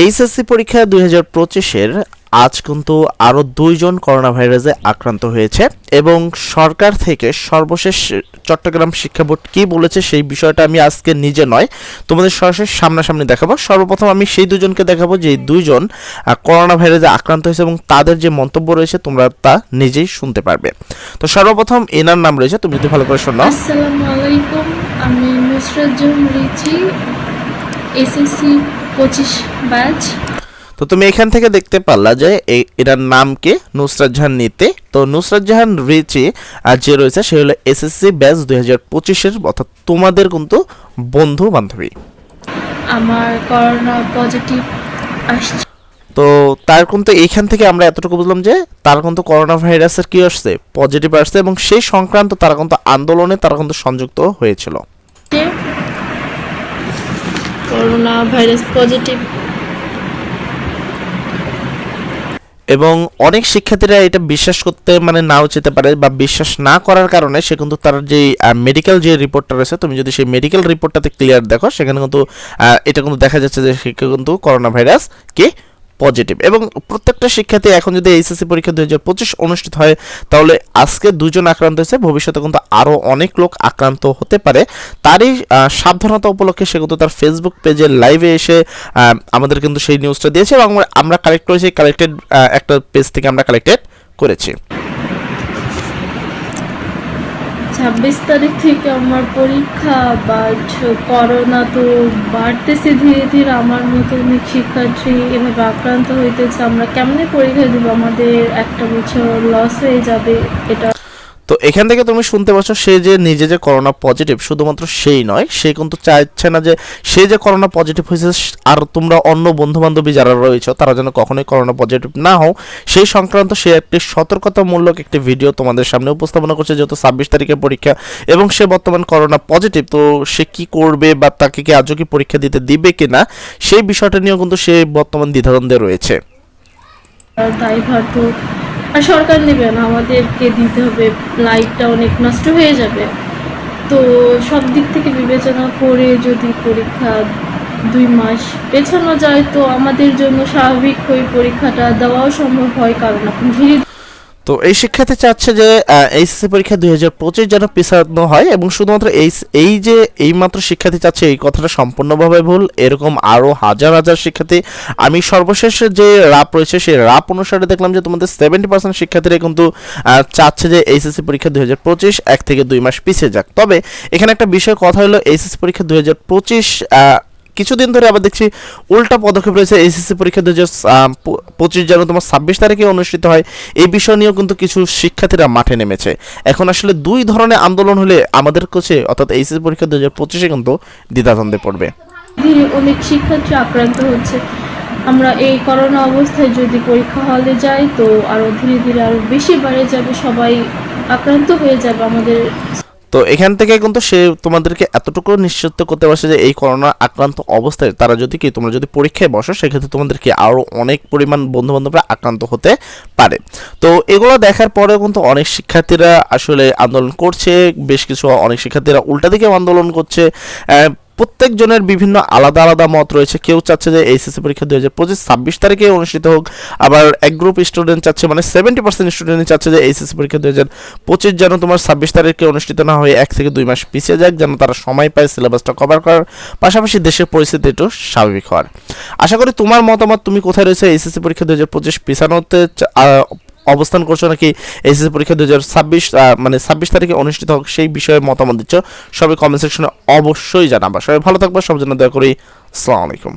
HSC পরীক্ষা দুই হাজার পঁচিশের আজ কিন্তু আরও দুইজন করোনা ভাইরাসে আক্রান্ত হয়েছে এবং সরকার থেকে সর্বশেষ চট্টগ্রাম শিক্ষা বোর্ড কী বলেছে সেই বিষয়টা আমি আজকে নিজে নয়, তোমাদের সরাসরি সামনাসামনি দেখাবো। সর্বপ্রথম আমি সেই দুজনকে দেখাবো যে দুইজন করোনা ভাইরাসে আক্রান্ত হয়েছে এবং তাদের যে মন্তব্য রয়েছে তোমরা তা নিজেই শুনতে পারবে। তো সর্বপ্রথম এনার নাম রয়েছে, তুমি যদি ভালো করে শোনো আসসালামু আলাইকুম, আমি রিচি, এসএসসি পঁচিশ ব্যাচ। তো তুমি এখান থেকে দেখতে পারলা যে এটার নাম কি? নুসরাত জাহান নিতে। তো নুসরাত জাহান রিচি আর যে রয়েছে সে হলো এসএসসি ব্যাচ দুই হাজার পঁচিশের অর্থাৎ তোমাদের কিন্তু বন্ধু বান্ধবী। আমার করোনা পজিটিভ আসছে। তো তার কিন্তু এইখান থেকে আমরা এতটুকু বুঝলাম যে তার কিন্তু করোনা ভাইরাসের কি আসছে? পজিটিভ আসছে এবং সেই সংক্রান্ত তারা কিন্তু আন্দোলনে তারা কিন্তু সংযুক্ত হয়েছিল। Corona virus positive. এবং অনেক শিক্ষার্থীরা এটা বিশ্বাস করতে মানে নাও যেতে পারে বা বিশ্বাস না করার কারণে সে কিন্তু তার যে মেডিকেল যে রিপোর্টটা রয়েছে, তুমি যদি সেই মেডিকেল রিপোর্টটাতে ক্লিয়ার দেখো, সেখানে কিন্তু এটা কিন্তু দেখা যাচ্ছে যে সে কিন্তু করোনা ভাইরাস কে পজিটিভ এবং প্রত্যেকটা শিক্ষার্থী এখন যদি এইচএসসি পরীক্ষা দুই হাজার পঁচিশ অনুষ্ঠিত হয়, তাহলে আজকে দুজন আক্রান্ত হয়েছে, ভবিষ্যতে কিন্তু আরও অনেক লোক আক্রান্ত হতে পারে। তারই সাবধানতা উপলক্ষে সে কিন্তু তার ফেসবুক পেজে লাইভে এসে আমাদের কিন্তু সেই নিউজটা দিয়েছে এবং আমরা- কালেক্ট করেছি কালেক্টেড একটা পেজ থেকে আমরা কালেক্টেড করেছি। ছাব্বিশ তারিখ থেকে আমার পরীক্ষা বা করোনা তো বাড়তেছে ধীরে ধীরে। আমার মতো অনেক শিক্ষার্থী এভাবে আক্রান্ত হইতেছে। আমরা কেমনে পরীক্ষা দিব? আমাদের একটা বছর লস হয়ে যাবে, এটা তো এখান থেকে তুমি শুনতে পাচ্ছ সে যে নিজে যে করোনা পজিটিভ শুধুমাত্র সেই নয়, সে কিন্তু চাইছে না যে সে যে করোনা পজিটিভ হয়েছে, আর তোমরা অন্য বন্ধু বান্ধবী যারা রয়েছে, তারা যেন কখনোই করোনা পজিটিভ না হও। সেই সংক্রান্ত সে একটি সতর্কতামূলক একটি ভিডিও তোমাদের সামনে উপস্থাপনা করছে, যেহেতু ছাব্বিশ তারিখের পরীক্ষা, এবং সে বর্তমান করোনা পজিটিভ তো সে কি করবে বা তাকে কি আজও কি পরীক্ষা দিতে দিবে কিনা, সেই বিষয়টা নিয়েও কিন্তু সে বর্তমান দ্বিধাদ্বন্দ্বে রয়েছে। দায়ভার তো আর সরকার নেবে না, আমাদেরকে দিতে হবে। লাইটটা অনেক নষ্ট হয়ে যাবে। তো সব দিক থেকে বিবেচনা করে যদি পরীক্ষা দুই মাস পেছানো যায়, তো আমাদের জন্য স্বাভাবিক হয়ে পরীক্ষাটা দেওয়াও সম্ভব হয়। কারণ এখন ধীরে তো এই শিক্ষার্থী চাচ্ছে যে এইচএসসি পরীক্ষা দুই হাজার পঁচিশ যেন পিছানো হয় এবং শুধুমাত্র এই এই যে এইমাত্র শিক্ষার্থী চাচ্ছে, এই কথাটা সম্পূর্ণভাবে ভুল। এরকম আরও হাজার হাজার শিক্ষার্থী। আমি সর্বশেষ যে রাপ রয়েছে, সেই রাপ অনুসারে দেখলাম যে তোমাদের সেভেন্টি পার্সেন্ট শিক্ষার্থীরা কিন্তু চাচ্ছে যে এইচএসসি পরীক্ষা দুই হাজার পঁচিশ, এক থেকে দুই মাস পিছিয়ে যাক। তবে এখানে একটা বিষয় কথা হলো এইচএসসি পরীক্ষা দুই হাজার পঁচিশ কিছুদিন ধরে আবার দেখছি উল্টা পদক্ষেপ রয়েছে এসএসসি পরীক্ষা দু হাজার পঁচিশ যেন তোমার ছাব্বিশ তারিখে অনুষ্ঠিত হয়। এই বিষয় নিয়েও কিন্তু কিছু শিক্ষার্থীরা মাঠে নেমেছে। এখন আসলে দুই ধরনের আন্দোলন হলে আমাদের কাছে অর্থাৎ এইচএসসি পরীক্ষা দু হাজার পঁচিশে কিন্তু দ্বিধাদ্বন্দ্বে পড়বে। অনেক শিক্ষার্থী আক্রান্ত হচ্ছে। আমরা এই করোনা অবস্থায় যদি পরীক্ষা হলে যাই, তো আরও ধীরে ধীরে আরও বেশি বাড়ে যাবে, সবাই আক্রান্ত হয়ে যাবে আমাদের তো এখান থেকে কিন্তু সে তোমাদেরকে এতটুকু নিশ্চিত করতে পারছে যে এই করোনা আক্রান্ত অবস্থায় তারা যদি কি, তোমরা যদি পরীক্ষায় বসো, সেক্ষেত্রে তোমাদেরকে আরও অনেক পরিমাণ বন্ধু বান্ধবরা আক্রান্ত হতে পারে। তো এগুলো দেখার পরেও কিন্তু অনেক শিক্ষার্থীরা আসলে আন্দোলন করছে, বেশ কিছু অনেক শিক্ষার্থীরা উল্টা দিকেও আন্দোলন করছে। প্রত্যেকজনের বিভিন্ন আলাদা আলাদা মত রয়েছে। কেউ চাচ্ছে যে এইচএসসি পরীক্ষা দুই হাজার পঁচিশ, ছাব্বিশ তারিখে অনুষ্ঠিত হোক। আবার এক গ্রুপ স্টুডেন্ট চাচ্ছে মানে সেভেন্টি পার্সেন্ট স্টুডেন্ট চাচ্ছে যে এইচএসসি পরীক্ষা দুই হাজার পঁচিশ যেন তোমার ছাব্বিশ তারিখে অনুষ্ঠিত না হয়ে এক থেকে দুই মাস পিছিয়ে যাক, যেন তারা সময় পায় সিলেবাসটা কভার করার। পাশাপাশি দেশের পরিস্থিতি একটু স্বাভাবিক হওয়ার। আশা করি তোমার মতামত, তুমি কোথায় রয়েছে এইচএসসি পরীক্ষা দুই হাজার পঁচিশ, পিছানোতে অবস্থান করছ নাকি এসএসসি পরীক্ষা দু হাজার ছাব্বিশ মানে ছাব্বিশ তারিখে অনুষ্ঠিত হোক সেই বিষয়ে মতামত দিচ্ছ। সবাই কমেন্ট সেকশনে অবশ্যই জানাবা। সবাই ভালো থাকবা সব জন্য দয়া করি। আসসালামু আলাইকুম।